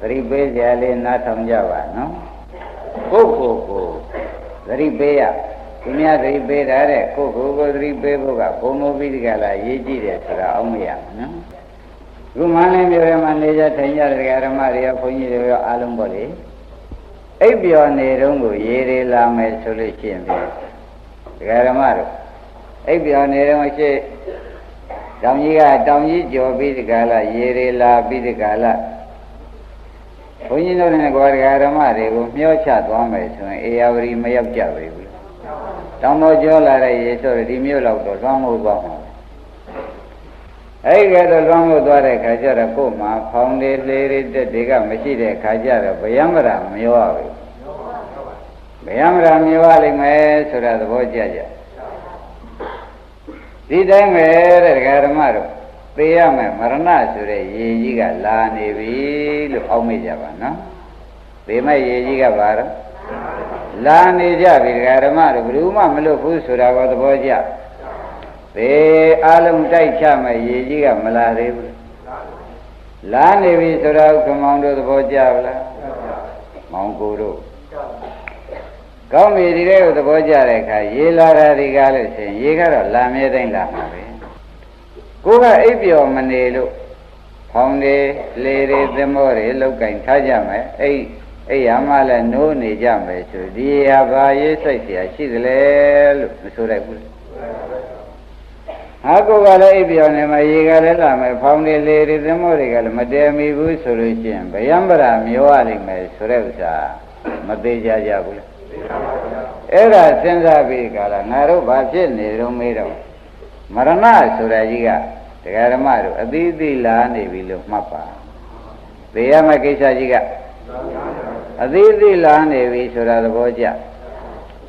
သတိပေးကြလေးနားထောင်ကြပါနော်ကိုယ့်ကိုယ်ကိုသတိပေးရသူများသတိပေးတာတဲ့ကိုယ့်ကိုယ်ကိုသတိပေးဖို့ကဘုံမိုးပြီးဒီကလာရေးကြည့်တယ်ဆိုတာအောက်မရဘူးနော်ခုမှန်းလေးမျိုးရမှာနေကြထိုင်ကြတဲ့ဓမ္မတွေရောဘုန်းကြီးတွေရောအားလုံးပေါ့လေအိပ်ပျော်နေတုန်းကိုရေတွေလာမယ်ဆိုလို့ရှိရင်ဖြင့်ဒကာဓမ္မတို့အိပ်ပျော်နေတုန်းရှိတောင်ကြီးကတောင်ကြီးကြော်ပြီးဒီကလာရေတွေလာပြီးဒီကလာ ဘုန်းကြီးတို့နဲ့ကွာဒကာဓမ္မတွေကိုမျောချသွားမယ်ဆိုရင်အေယာဝတီမရောက်ကြပါဘူးတောင်ပေါ်ကျော်လာတဲ့ရေဆိုဒီမျိုးလောက်တော့သွားမို့သွားမှာအဲ့ဒီကတော့လွမ်းမို့သွားတဲ့ခါကျတော့ကို့မှာဖောင်းလေးလေးတွေတက်တွေကမရှိတဲ့ခါကျတော့ဗျံမရာမရောရဘူးဗျံမရာမရောရလိမ့်မယ်ဆိုတာသဘောကျကြဒီတိုင်းပဲတဲ့ဒကာဓမ္မတို့ သိရမယ်မရဏဆိုတဲ့ရေကြီးကလာနေပြီလို့အောက်မေ့ကြပါနော်သိမဲ့ရေကြီးကဘာတော့လာနေကြပြီဒကာဓမ္မတို့ဘယ်သူမှမလွတ်ဘူးဆိုတာကိုသဘောကျသေအလုံးတိုက်ချမဲ့ရေကြီးကမလာသေးဘူးလာနေပြီဆိုတာခမောင်တို့သဘောကျဗလားမောင်ကိုတို့ကောင်းပြီဒီတဲ့ကိုသဘောကျတဲ့အခါရေလာတာဒီကားလို့ရှိရင်ရေကတော့လာမြဲတိုင်းလာမှာပဲ ကိုကအိပ်ပျော်မနေလို့ဖောင်းတွေလေတွေသင်္ဘောတွေလောက်ကင်ထားကြမယ်အိပ်အိယာမလည်းနိုးနေကြမယ်ဆိုဒီဟာဘာရေးစိတ်เสียရှိသလဲလို့မဆိုလိုက်ဘူးဟာကိုကလည်းအိပ်ပြောင်းနေမှာရေကလည်းလာမယ်ဖောင်းနေလေတွေသမောတွေကလည်းမတည်မီဘူးဆိုလို့ရှိရင်ဗျံပရာမျောရလိမ့်မယ်ဆိုတဲ့ဥစ္စာမသေးကြကြဘူးလားအဲ့ဒါစဉ်းစားပြီးကြလားငါတို့ဘာဖြစ်နေတော့မေးတော့မရဏဆိုတာကြီးက တရားဓမ္မတို့အသီးသီးလာနေပြီလို့မှတ်ပါသေရမယ့်ကိစ္စကြီးကအသီးသီးလာနေပြီဆိုတာသဘောကျ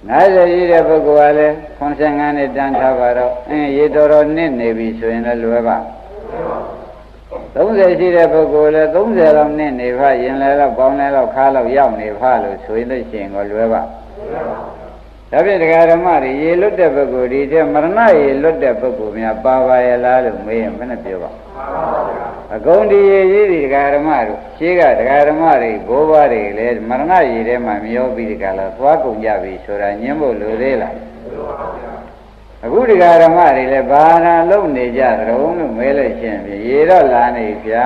90ရှိတဲ့ပုဂ္ဂိုလ်ကလည်း85နှစ်တန်းထားပါတော့အင်းရေတော်တော်နစ်နေပြီဆိုရင်လည်းလွယ်ပါ30ရှိတဲ့ပုဂ္ဂိုလ်လည်း30လောက်နစ်နေဖရင်လည်းတော့ပေါင်းလည်းတော့ခါလောက်ရောက်နေဖလို့ဆိုရင်လို့ရှိရင်ကိုလွယ်ပါ ဒါဖြင့်တရားဓမ္မတွေရေလွတ်တဲ့ပုဂ္ဂိုလ်ဒီတဲ့မရဏရေလွတ်တဲ့ပုဂ္ဂိုလ်များပါပါရဲ့လားလို့မေးရင်မနဲ့ပြောပါအကုန်ဒီရေကြီးဒီတရားဓမ္မတို့ရှင်းကတရားဓမ္မတွေဘိုးဘွားတွေလည်းမရဏရေထဲမှာမျောပြီးဒီကလာသွားကုန်ကြပြီဆိုတာညင်းဖို့လိုသေးလားအခုဒီကဓမ္မတွေလည်းဘာနာလုံနေကြသရုံလို့မဲလို့ရှင်းပြီရေတော့လာနေဗျာ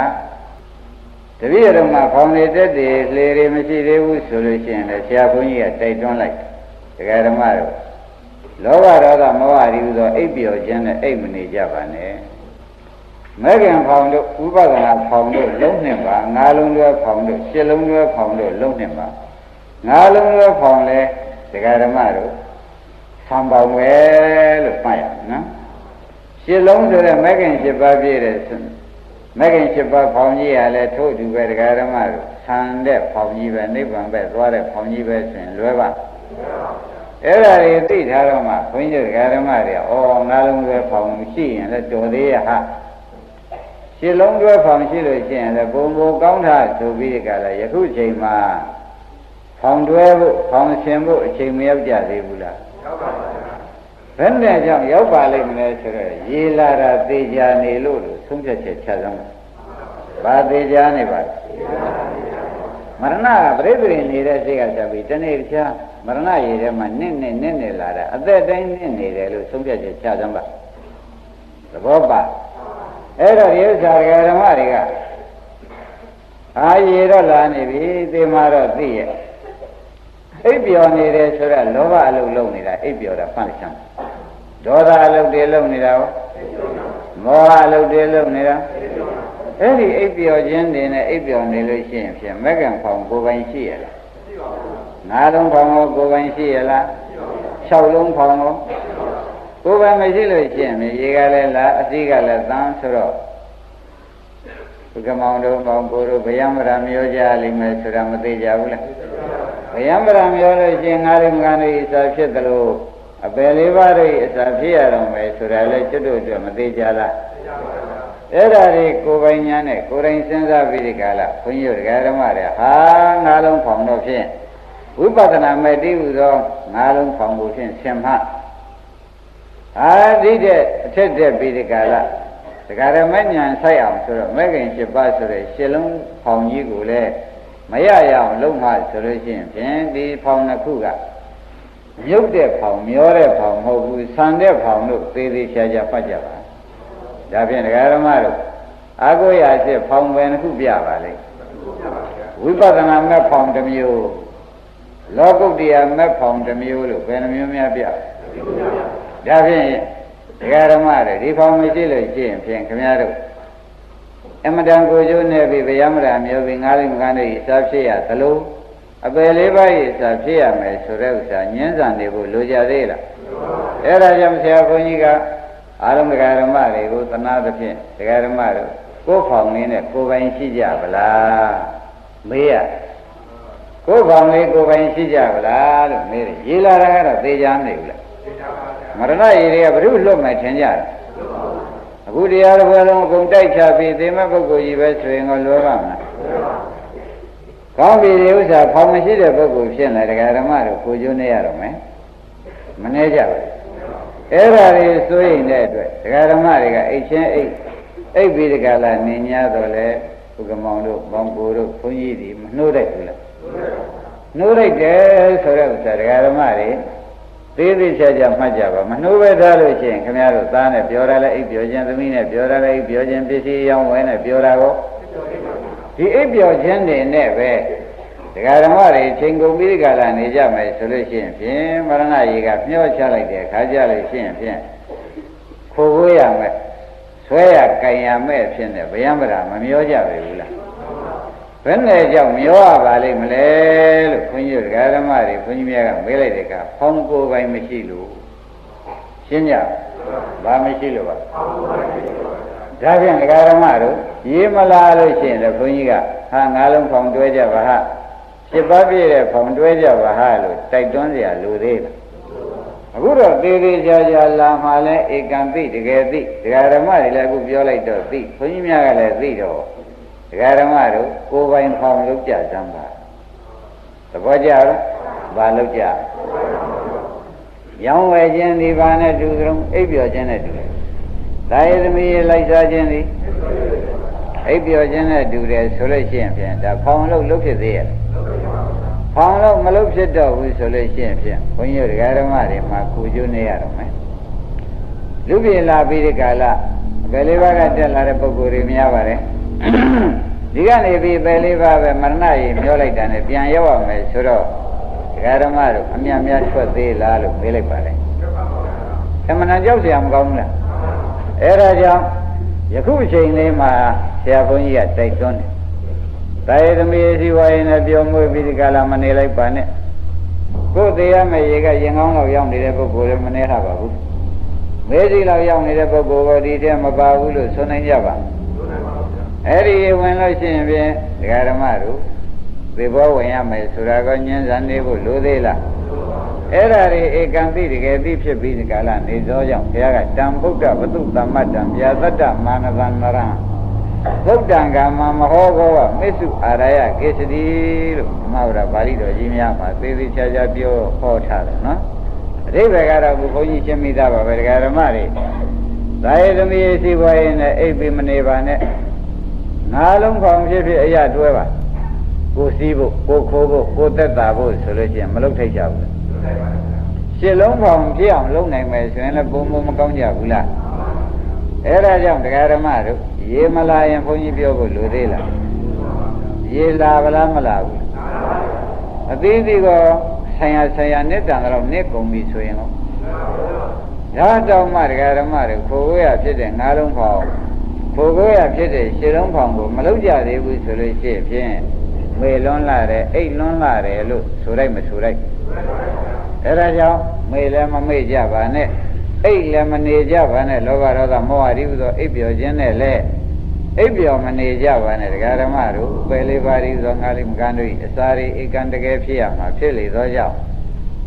တပည့်တော်မှာဖောင်နေတက်တယ်လေတွေမရှိသေးဘူးဆိုလို့ရှိရင်လည်းဆရာဘုန်းကြီးကတိုက်တွန်းလိုက် တရားဓမ္မတို့လောဘဒေါသမောဟရီဟူသောအိပ်ပျော်ခြင်းနဲ့အိပ်မနေကြပါနဲ့မဲခင်ဖောင်တို့ဥပဒနာဖောင်တို့လုံးနှစ်ပါငါးလုံးတွဲဖောင်တို့ရှစ်လုံးတွဲဖောင်တို့လုံးနှစ်ပါငါးလုံးတွဲဖောင်လဲတရားဓမ္မတို့ဆံပေါင်ပဲလို့မှတ်ရနော်ရှစ်လုံးဆိုတဲ့မဲခင်ရှစ်ပါးပြည့်တဲ့ မဲခင်ရှစ်ပါးဖောင်ကြီးရလဲထို့အတူပဲတရားဓမ္မတို့ဆံတဲ့ဖောင်ကြီးပဲနိဗ္ဗာန်ပဲသွားတဲ့ဖောင်ကြီးပဲဆိုရင်လွယ်ပါအဲ့ဒါတွေသိထားတော့မှဘုန်းကြီးတို့ဓမ္မတွေဩငါးလုံးတွဲဖောင်ရှိရင်လည်းတော်သေးရဟာရှစ်လုံးတွဲဖောင်ရှိလို့ရှိရင်လည်းဘုံဘုံကောင်းတာဆိုပြီးကြလားယခုချိန်မှာဖောင်တွဲဖို့ဖောင်ရှင်ဖို့အချိန်မရောက်ကြသေးဘူးလားရောက်ပါပါ ဘယ်နဲ့ကြောင့်ရောက်ပါလိမ့်မလဲဆိုတော့ရေလာတာသေချာနေလို့လို့ဆုံးဖြတ်ချက်ချစမ်းပါသေချာနေပါမရဏကပြိပရိနေတဲ့စိတ်ကဆက်ပြီးတနေ့တခြားမရဏရေထဲမှာနစ်နစ်နစ်နေလာတာအသက်တိုင်းနစ်နေတယ်လို့ဆုံးဖြတ်ချက်ချစမ်းပါသဘောပါအဲ့တော့ဒီဥစ္စာဓမ္မတွေကအာရေတော့လာနေပြီသေမာတော့သိရဲ့အိပ်ပျော်နေတယ်ဆိုတော့လောဘအလုပ်လုပ်နေတာအိပ်ပျော်တာဖန်ဆန်း ဒေါသအလုပ်တွေလုပ်နေတာရောမောဟအလုပ်တွေလုပ်နေတာအဲ့ဒီအိပ်ပျော်ခြင်းတွေနဲ့အိပ်ပျော်နေလို့ရှိရင်ဖြင့်မက္ကံဖောင်ကိုယ်ပိုင်ရှိရလားငါးလုံးဖောင်ကိုကိုယ်ပိုင်ရှိရလား၆လုံးဖောင်ကိုကိုယ်ပိုင်မရှိလို့ရှိရင်ရေကလည်းလားအသိကလည်းသန်းဆိုတော့ဘုကမောင်တို့မောင်ကိုတို့ဗျံမရာမျိုးကြလိမ့်မယ်ဆိုတာမသိကြဘူးလားဗျံမရာမျိုးလို့ရှိရင်ငါးလုံးငါးလုံးအစာဖြစ်တယ်လို့ အပယ်လေးပါးတို့အစာဖြစ်ရတော့မယ်ဆိုတာလည်းကျွတ်တို့အတွက်မသိကြလားအဲ့ဒါတွေကိုယ်ပိုင်ညာနဲ့ကိုယ်တိုင်စဉ်းစားပြီးဒီကလာဘုန်းကြီးတို့ဓမ္မတွေဟာငါးလုံးဖောင်တော့ဖြင့်ဝိပဿနာမဲ့တည်ဟူသောငါးလုံးဖောင်မှုဖြင့်ဆင်မှအာဒီတဲ့အထက်တက်ပြီးဒီကလာဒကာရမဉဏ်ဆိုင်အောင်ဆိုတော့မဲခင်7ပါးဆိုတဲ့ရှစ်လုံးဖောင်ကြီးကိုလည်းမရရအောင်လုံးမဆိုလို့ရှိရင်ဖြင့်ဒီဖောင်နှစ်ခုက မြုပ်တဲ့ဖောင်မျောတဲ့ဖောင်မဟုတ်ဘူးဆန်တဲ့ဖောင်တို့သေးသေးချာချာဖတ်ကြပါဒါဖြင့်ဒကာဓမ္မတို့အာကိုရာစစ်ဖောင်ပဲနှစ်ခုပြပါလိမ့်ဝိပဿနာမဲ့ဖောင်တစ်မျိုးလောကုတ္တရာမဲ့ဖောင်တစ်မျိုးလို့ဘယ်နှမျိုးများပြဒါဖြင့်ဒကာဓမ္မတွေဒီဖောင်မရှိလို့ရှိရင်ဖြင့်ခင်ဗျားတို့အမတန်ကိုကျိုးနေပြီဗျာမရာမျိုးပြီငါးလိမကန်းတွေစားဖြစ်ရသလို အပယ်လေးပါးရေးစားဖြစ်ရမယ်ဆိုတဲ့ဥစ္စာညှင်းဆန်နေဖို့လိုကြသေးလားအဲ့ဒါကြောင့်ဆရာဘုန်းကြီးကအာရုံဒကာဓမ္မတွေကိုသနာသဖြင့်ဒကာဓမ္မတို့ကိုယ်ဖောင်လေးနဲ့ကိုယ်ပိုင်ရှိကြဗလားမေးရကိုယ်ဖောင်လေးကိုယ်ပိုင်ရှိကြဗလားလို့မေးတယ်ရေးလာတာကတော့သေချာမနေဘူးလားမရဏရေတွေကဘုရုလွတ်မယ်ထင်ကြတယ်အခုတရားတစ်ပွဲလုံးအကုန်တိုက်ချပြီးသေမပုဂ္ဂိုလ်ကြီးပဲဆိုရင်တော့လွယ်ပါမလား ကောင်းပြီဒီဥစ္စာဖောင်မရှိတဲ့ပုဂ္ဂိုလ်ဖြစ်နေတရားဓမ္မတို့ကိုကျွန်းနေရတော့မယ်မနေကြဘူးအဲ့ဒါတွေစိုးရင်တဲ့အတွက်တရားဓမ္မတွေကအိတ်ချင်းအိတ်အိတ်ပြီးတကလာနေ냐တော့လေဘုကမောင်တို့ဘောင်ကိုတို့ဘုန်းကြီးတွေမနှိုးတတ်ဘူးလားနှိုးလိုက်တယ်ဆိုတဲ့ဥစ္စာတရားဓမ္မတွေသေးသေးချာချာမှတ်ကြပါမနှိုးပဲထားလို့ရှိရင်ခင်ဗျားတို့သားနဲ့ပြောရလဲအိပ်ပြောခြင်းသမီးနဲ့ပြောရလဲအိပ်ပြောခြင်းပစ္စည်းရောင်းဝယ်နဲ့ပြောတာကို ဒီအိပ်ပြောခြင်းတွေနဲ့ပဲတရားဓမ္မတွေချိန်ကုန်ပြီးကြလာနေကြမယ်ဆိုလို့ရှိရင်ဖြင့်မရဏရေကမျောချလိုက်တဲ့ခါကြလို့ရှိရင်ဖြင့်ခိုးကိုရမယ်ဆွဲရကင်ရမဲ့ဖြစ်နေဗျံပရာမမျောကြပဲဘူးလားဘယ်နဲ့ကြောင့်မျောရပါလိမ့်မလဲလို့ခွန်ကြီးတို့ဓမ္မတွေခွန်ကြီးများကမေးလိုက်တဲ့အခါဖောင်းကိုယ်ပိုင်မရှိလို့ရှင်းကြဘာမရှိလို့ပါ ဒါဖြင့်ဓမ္မတို့ရေးမလားလို့ရှိရင်လည်းခွန်ကြီးကဟာငါးလုံးဖောင်းတွဲကြပါဟာရှစ်ပါးပြည့်တဲ့ဖောင်းတွဲကြပါဟာလို့တိုက်တွန်းเสียလူသေးလားအခုတော့သေးသေးချာချာလာမှလည်းဧကံသိတကယ်သိဒကာဓမ္မတွေလည်းအခုပြောလိုက်တော့သိခွန်ကြီးများကလည်းသိတော့ဒကာဓမ္မတို့ကိုယ်ပိုင်ဖောင်လုပ်ကြစမ်းပါသဘောကျလားဘာလုပ်ကြရောင်းဝယ်ခြင်းဒီဘာနဲ့တူကြုံအိပ်ပျော်ခြင်းနဲ့တူ တယ်ဒါရသမီးလိုက်စားခြင်းဒီအိပ်ပျော်ခြင်းနဲ့တူတယ်ဆိုလို့ရှိရင်ဖြင့်ဒါဖောင်လုပ်လုပ်ဖြစ်သေးရဲ့ဖောင်လို့မလုပ်ဖြစ်တော့ဘူးဆိုလို့ရှိရင်ဖြင့်ဘုန်းကြီးတို့ဒကာဓမ္မတွေမှာကုကျိုးနေရတော့မယ်လူပြေလာပြီးဒီကာလဘယ်လေးပါးကတက်လာတဲ့ပုံကိုယ်တွေများပါတယ်ဒီကနေပြီးပယ်လေးပါးပဲမရဏရေမျောလိုက်တာနဲ့ပြန်ရောက်ရမယ်ဆိုတော့ဒကာဓမ္မတို့အမြတ်များထွက်သေးလားလို့မေးလိုက်ပါလေအမှန်တန်ကြောက်เสียမကောင်းဘူးလား အဲဒါကြောင့်ယခုအချိန်လေးမှာဆရာဘုန်းကြီးကတိုက်တွန်းတယ်တာယသမီးစီဝါရင်လည်းပြောမွေးပြီးဒီကလာမနေလိုက်ပါနဲ့ကိုယ်သေးရမယ့်ရေကရင်ကောင်းတော့ရောက်နေတဲ့ပုဂ္ဂိုလ်လည်းမနေထားပါဘူးမေးစီလောက်ရောက်နေတဲ့ပုဂ္ဂိုလ်ကဒီတည်းမပါဘူးလို့ဆိုနိုင်ကြပါအဲ့ဒီဝင်လို့ရှိရင်ဖြင့်ဒကာဓမ္မတို့သေဘောဝင်ရမယ်ဆိုတာကညဉ့်စံနေဖို့လိုသေးလား အဲ့ဒါတွေဧကံတိတကယ်သိဖြစ်ပြီးဒီကလာနေသောကြောင့်ဘုရားကတံဗုဒ္ဓဝတုသမ္မတ္တံဗျာသတ္တမာနသံနရံဗုဒ္ဓံကမမဟောကောကမစ္စုအာရယကေစတိလို့မဟုတ်တာပါဠိတော်ကြီးများမှာသေသေးချာချာပြောဟောထားတယ်နော်အဓိပ္ပာယ်ကတော့ဘုန်းကြီးရှင်းမိသားပါပဲဒကာဓမ္မတွေသာယသမီးစီပွားရင်လည်းအိပ်ပြီးမနေပါနဲ့ငါးလုံးပေါင်းဖြစ်ဖြစ်အရာတွဲပါကိုစီးဖို့ကိုခိုးဖို့ကိုသက်တာဖို့ဆိုလို့ရှိရင်မလုပ်ထိုက်ကြဘူး ရှစ်လုံးပေါင်းပြည့်အောင်လုပ်နိုင်မယ်ဆိုရင်လည်းဘုံဘုံမကောင်းကြဘူးလားအဲဒါကြောင့်တရားဓမ္မတို့ရေမလာရင်ဘုန်းကြီးပြောဖို့လိုသေးလားရေလာဗလားမလာဘူးအသေးသေးကဆိုင်ရဆိုင်ရနဲ့တန်တော့နဲ့ကုန်ပြီဆိုရင်တော့ဒါတောင်မှတရားဓမ္မတွေခိုးကိုရဖြစ်တဲ့ငါးလုံးပေါင်းခိုးကိုရဖြစ်တဲ့ရှစ်လုံးပေါင်းကိုမလုပ်ကြသေးဘူးဆိုလို့ရှိရင်ဖြင့် မေလွန်းလာတယ်အိတ်လွန်းလာတယ်လို့ဆိုလိုက်မဆိုလိုက်အဲဒါကြောင့်မေလည်းမမေ့ကြပါနဲ့အိတ်လည်းမနေကြပါနဲ့လောဘဒေါသမောဟရိဟုသောအိပ်ပျော်ခြင်းနဲ့လည်းအိပ်ပျော်မနေကြပါနဲ့ဒကာဓမ္မတို့ပယ်လေးပါးရိသောငါလေးမကန်းတို့၏အစာရိဧကံတကယ်ဖြစ်ရမှာဖြစ်လေသောကြောင့်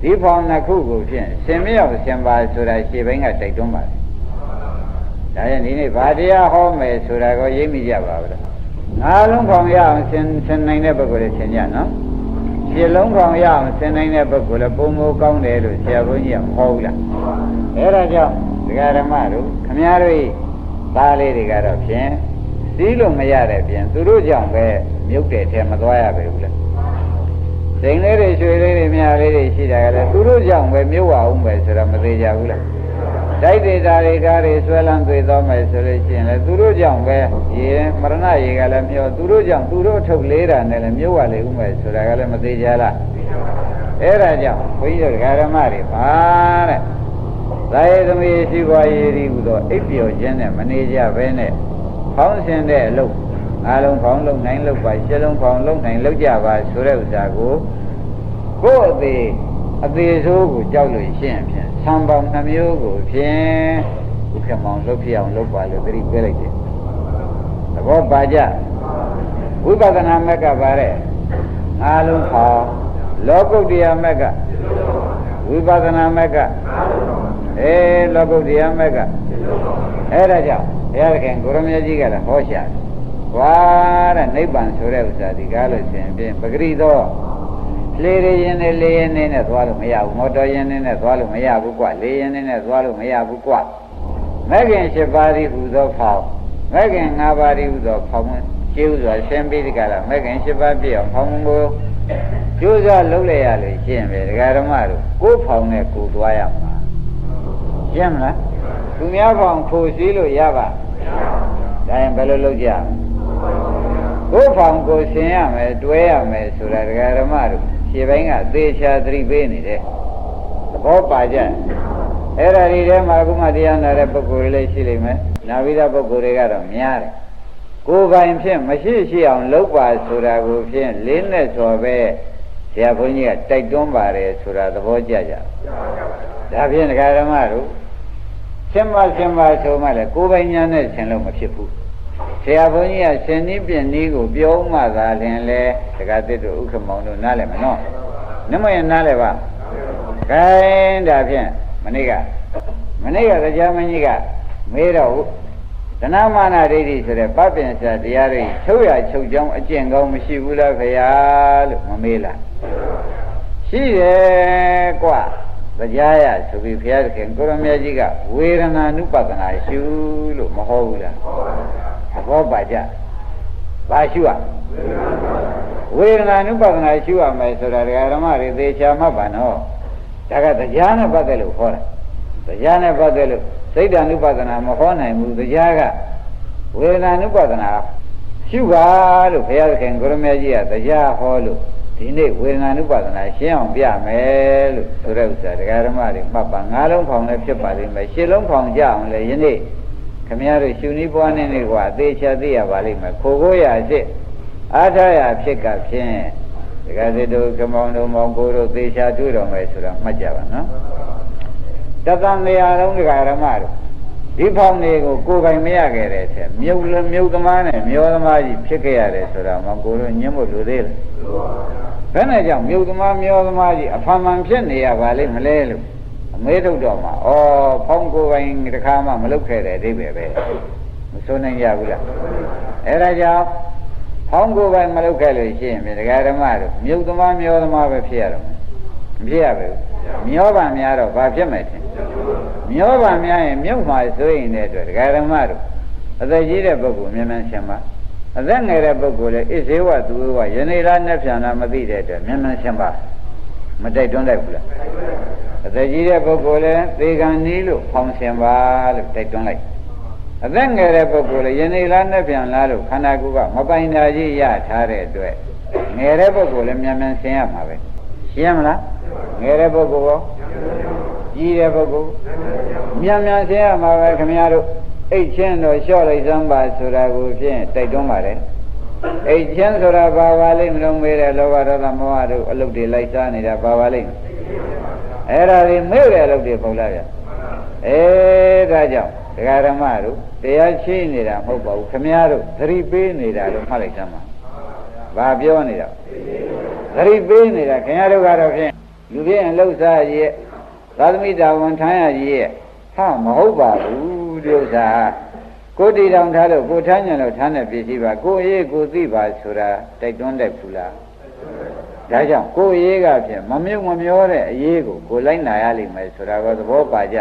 ဒီဖောင်နှစ်ခုကိုဖြင့်ရှင်မြောက်ရှင်ပါဆိုတာရှေ့ဘင်းကတိုက်တွန်းပါတယ်ဒါရင်ဒီနေ့ဗာတရားဟောမယ်ဆိုတာကိုရိပ်မိကြပါဘူးလား ငါးလုံးဖောင်ရအောင်ဆင်ဆင်နိုင်တဲ့ပုဂ္ဂိုလ်တွေဆင်ကြနော်ခြေလုံးဖောင်ရအောင်ဆင်နိုင်တဲ့ပုဂ္ဂိုလ်လည်းပုံမိုးကောင်းတယ်လို့ဆရာဘုန်းကြီးကဟောဘူးလားအဲဒါကြောင့်ဒကာဓမ္မတို့ခမည်းတော်သားလေးတွေကတော့ဖြင့်စည်းလို့မရတဲ့ပြင်သူတို့ကြောင့်ပဲမြုပ်တဲ့ထဲမသွားရပဲဘူးလားစိန်လေးတွေရွှေလေးတွေမြားလေးတွေရှိတာကလည်းသူတို့ကြောင့်ပဲမြုပ်အောင်ပဲဆိုတော့မသေးကြဘူးလား တိုက်ဒေတာတွေကားတွေဆွဲလန်းသွေသွားမယ်ဆိုလို့ရှိရင်လည်းသူတို့ကြောင့်ပဲရေမရဏရေကလည်းမျောသူတို့ကြောင့်သူတို့ထုတ်လေးတာနဲ့လည်းမြုပ်ရလေဥမယ်ဆိုတာကလည်းမသေးကြလားအဲ့ဒါကြောင့်ဘုန်းကြီးတို့ဓမ္မတွေပါတဲ့သာယေသမီးရှိပွားရည်ဒီဟူသောအိပ်ပျော်ခြင်းနဲ့မနေကြဘဲနဲ့ဖောင်းရှင်တဲ့အလုပ်အားလုံးဖောင်းလုံးနိုင်လုပ်ပါရှင်းလုံးဖောင်းလုံးနိုင်လုပ်ကြပါဆိုတဲ့ဥစ္စာကိုကိုယ့်အသေး အသေးဆိုးကိုကြောက်လို့ရှင်းဖြင့်ဆံပေါင်းနှမျိုးကိုဖြင့်ဥက္ကမောင်လုပ်ဖြစ်အောင်လုပ်ပါလို့သတိပေးလိုက်တယ်သဘောပါကြဝိပဿနာမက်ကပါတဲ့အားလုံးဖောင်းလောကုတ္တရာမက်ကဝိပဿနာမက်ကအဲလောကုတ္တရာမက်ကအဲ့ဒါကြောင့်ဘုရားခင်ကိုရမကြီးကလည်းဟောရှာတယ်။ဝါတဲ့နိဗ္ဗာန်ဆိုတဲ့ဥစ္စာဒီကားလို့ရှင်ဖြင့်ပဂရိသော လေရရင်နဲ့လေရင်နဲ့နဲ့သွားလို့မရဘူးမော်တော်ရင်နဲ့နဲ့သွားလို့မရဘူးကွလေရင်နဲ့နဲ့သွားလို့မရဘူးကွမဲ့ခင်၈ပါးဒီဟူသောဖောင်းမဲ့ခင်၅ပါးဒီဟူသောဖောင်းကျိုးစွာရှင်းပြီးဒီကလာမဲ့ခင်၈ပါးပြည့်အောင်ဖောင်းကိုကျိုးစွာလုံးလိုက်ရလို့ရှင်းပဲဒကာဓမ္မတို့ကိုယ်ဖောင်းနဲ့ကိုယ်သွားရမှာရှင်းမလားသူများဖောင်းခိုးစည်းလို့ရပါဒါရင်ဘယ်လိုလုပ်ကြကိုယ်ဖောင်းကိုဆင်ရမယ်တွဲရမယ်ဆိုတာဒကာဓမ္မတို့ ခြေပိုင်းကသေချာသတိပေးနေတဲ့သဘောပါကြအဲ့ဒါဒီထဲမှာအခုမှတရားနာတဲ့ပုဂ္ဂိုလ်တွေလည်းရှိလိမ့်မယ်နာဝိဒပုဂ္ဂိုလ်တွေကတော့များတယ်ကိုယ်ပိုင်ဖြင့်မရှိရှိအောင်လုပ်ပါဆိုတာကိုဖြင့်လေးနဲ့ဆိုပဲဆရာဘုန်းကြီးကတိုက်တွန်းပါတယ်ဆိုတာသဘောကျကြဒါဖြင့်ဒကာဓမ္မတို့ဆင်မဆင်မဆိုမှလည်းကိုယ်ပိုင်ညာနဲ့ဆင်လို့မဖြစ်ဘူး ဆရာဘုန်းကြီးကရှင်နည်းပြင်နည်းကိုပြောမှသာလင်လေတက္ကသစ်တို့ဥက္ကမောင်တို့နားလည်မနော်နမယနားလည်ပါခိုင်းဒါဖြင့်မနေ့ကမနေ့ကတရားမင်းကြီးကမေးတော့သနမာနဒိဋ္ဌိဆိုတဲ့ပပင်စာတရားတွေချုပ်ရချုပ်ကြောင်းအကျင့်ကောင်းမရှိဘူးလားခရားလို့မမေးလားရှိတယ်ကွာတရားရဆိုပြီးဘုရားသခင်ကိုရမကြီးကဝေဒနာနုပဒနာရှုလို့မဟုတ်ဘူးလား သဘောပါကြဘာရှုရဝေဒနာနုပဒနာရှုရမယ်ဆိုတာဒကာဓမ္မတွေသေချာမှတ်ပါနော်ဒါကတရားနဲ့ပတ်သက်လို့ဟောတာတရားနဲ့ပတ်သက်လို့စိတ်ဓာနုပဒနာမဟောနိုင်ဘူးတရားကဝေဒနာနုပဒနာရှုပါလို့ဘုရားသခင်ကိုရမကြီးကတရားဟောလို့ဒီနေ့ဝေဒနာနုပါဒနာရှင်းအောင်ပြမယ်လို့ဆိုတဲ့ဥစ္စာတရားဓမ္မတွေမှတ်ပါငါးလုံးဖောင်လည်းဖြစ်ပါလိမ့်မယ်ရှစ်လုံးဖောင်ကြအောင်လည်းယနေ့ ခမည်းတော်ရှုနီးပွားနေနေကွာအသေးချာသိရပါလိမ့်မယ်ခိုကိုရအစ်အားထားရဖြစ်ကဖြင့်ဒကာစစ်တို့ကမောင်တို့မောင်ကိုတို့သေချာတွေ့တော်မယ်ဆိုတာမှတ်ကြပါနော်တသံတရားလုံးဒကာဓမ္မတို့ဒီဖောင်တွေကိုကိုယ်ပိုင်မရခဲ့တဲ့ချက်မြုပ်မြုပ်သမားနဲ့မျောသမားကြီးဖြစ်ခဲ့ရတယ်ဆိုတာမှကိုယ်တို့ညှင်းဖို့လူသေးလားဘယ်နဲ့ကြောင့်မြုပ်သမားမျောသမားကြီးအဖန်မှန်ဖြစ်နေရပါလိမ့်မလဲလို့ အမေထုတ်တော့မှာဩဖောင်းကိုယ်ပိုင်တခါမှမလုပ်ခဲ့တဲ့အဓိပ္ပာယ်ပဲမစိုးနိုင်ရဘူးလားအဲဒါကြောင့်ဖောင်းကိုယ်ပိုင်မလုပ်ခဲ့လို့ရှိရင်ဒကာဓမ္မတို့မြုပ်သမားမျောသမားပဲဖြစ်ရတော့မဖြစ်ရဘူးမျောပါများတော့ဘာဖြစ်မယ်ထင်မျောပါများရင်မြုပ်မှဆိုရင်တဲ့အတွက်ဒကာဓမ္မတို့အသက်ကြီးတဲ့ပုဂ္ဂိုလ်မြန်မြန်ရှင်ပါအသက်ငယ်တဲ့ပုဂ္ဂိုလ်လည်းဣဇေဝသူဝယနေ့လားနဲ့ပြန်လာမသိတဲ့အတွက်မြန်မြန်ရှင်ပါ မတိုက်တွန်းလိုက်ဘူးလားအသက်ကြီးတဲ့ပုဂ္ဂိုလ်လည်းသေကံနီးလို့ဖောင်းရှင်ပါလို့တိုက်တွန်းလိုက်အသက်ငယ်တဲ့ပုဂ္ဂိုလ်လည်းယနေ့လားနဲ့ပြန်လာလို့ခန္ဓာကိုယ်ကမပိုင်တာကြီးရထားတဲ့အတွက်ငယ်တဲ့ပုဂ္ဂိုလ်လည်းမြန်မြန်ရှင်ရမှာပဲရှင်းမလားငယ်တဲ့ပုဂ္ဂိုလ်ရောကြီးတဲ့ပုဂ္ဂိုလ်မြန်မြန်ရှင်းရမှာပဲခင်ဗျားတို့အိတ်ချင်းတော့လျှော့လိုက်စမ်းပါဆိုတာကိုဖြင့်တိုက်တွန်းပါတယ် အိတ်ချင်းဆိုတာဘာပါလိမ့်မလို့မေးတယ်လောဘဒေါသမောဟတို့အလုတ်တွေလိုက်စားနေတာဘာပါလိမ့်အဲ့ဒါတွေမေ့တဲ့အလုတ်တွေပုံလာဗျအဲဒါကြောင့်ဒကာဓမ္မတို့တရားရှိနေတာမဟုတ်ပါဘူးခမည်းတော်သတိပေးနေတာလို့မှတ်လိုက်စမ်းပါဘာပြောနေတာသတိပေးနေတာခင်ဗျားတို့ကတော့ဖြင့်လူပြင်းအလုတ်စားရဲ့သာသမိတာဝန်ထမ်းရကြီးရဲ့ဟာမဟုတ်ပါဘူးဒီဥစ္စာ ကိုတီတောင်ထားလို့ကိုထမ်းညံလို့ထမ်းတဲ့ပစ္စည်းပါကိုအေးကိုသိပါဆိုတာတိုက်တွန်းတဲ့ဘူးလားဒါကြောင့်ကိုအေးကဖြင့်မမြုပ်မမျောတဲ့အရေးကိုကိုလိုက်နာရလိမ့်မယ်ဆိုတာကသဘောပါကြ